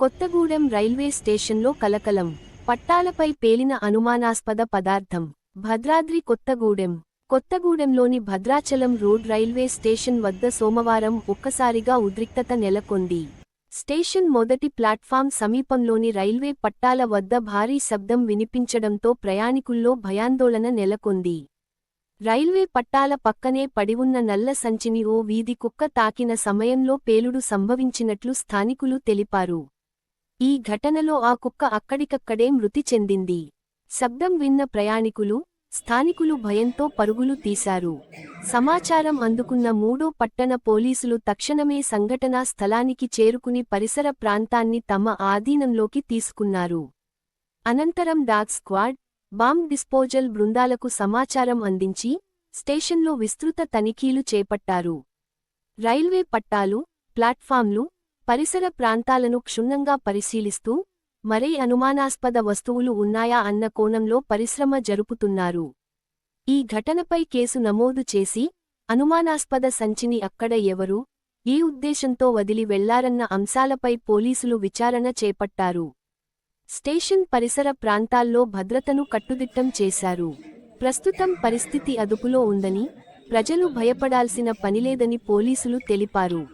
Kothagudem railway స్టేషన్లో కలకలం. పట్టాలపై పేలిన అనుమానాస్పద పదార్థం. భద్రాద్రి కొత్తగూడెం. కొత్తగూడెంలోని భద్రాచలం రోడ్ రైల్వే స్టేషన్ వద్ద సోమవారం ఒక్కసారిగా ఉద్రిక్తత నెలకొంది. స్టేషన్ మొదటి ప్లాట్ఫామ్ సమీపంలోని రైల్వే పట్టాల వద్ద భారీ శబ్దం వినిపించడంతో ప్రయాణికుల్లో భయాందోళన నెలకొంది. రైల్వే పట్టాల పక్కనే పడివున్న నల్ల సంచిని ఓ వీధి కుక్క తాకిన సమయంలో పేలుడు సంభవించినట్లు స్థానికులు తెలిపారు. ఈ ఘటనలో ఆ కుక్క అక్కడికక్కడే మృతి చెందింది. శబ్దం విన్న ప్రయాణికులు స్థానికులు భయంతో పరుగులు తీశారు. సమాచారం అందుకున్న మూడో పట్టణ పోలీసులు తక్షణమే సంఘటనా స్థలానికి చేరుకుని పరిసర ప్రాంతాన్ని తమ ఆధీనంలోకి తీసుకున్నారు. అనంతరం డాగ్ స్క్వాడ్ బాంబ్ డిస్పోజల్ బృందాలకు సమాచారం అందించి స్టేషన్లో విస్తృత తనిఖీలు చేపట్టారు. రైల్వే పట్టాలు ప్లాట్ఫామ్లు పరిసర ప్రాంతాలను క్షుణ్ణంగా పరిశీలిస్తూ మరే అనుమానాస్పద వస్తువులు ఉన్నాయా అన్న కోణంలో పరిశ్రమ జరుపుతున్నారు. ఈ ఘటనపై కేసు నమోదు చేసి అనుమానాస్పద సంచిని అక్కడ ఎవరు ఏ ఉద్దేశంతో వదిలి వెళ్ళారన్న అంశాలపై పోలీసులు విచారణ చేపట్టారు. స్టేషన్ పరిసర ప్రాంతాల్లో భద్రతను కట్టుదిట్టం చేశారు. ప్రస్తుతం పరిస్థితి అదుపులో ఉందని ప్రజలు భయపడాల్సిన పనిలేదని పోలీసులు తెలిపారు.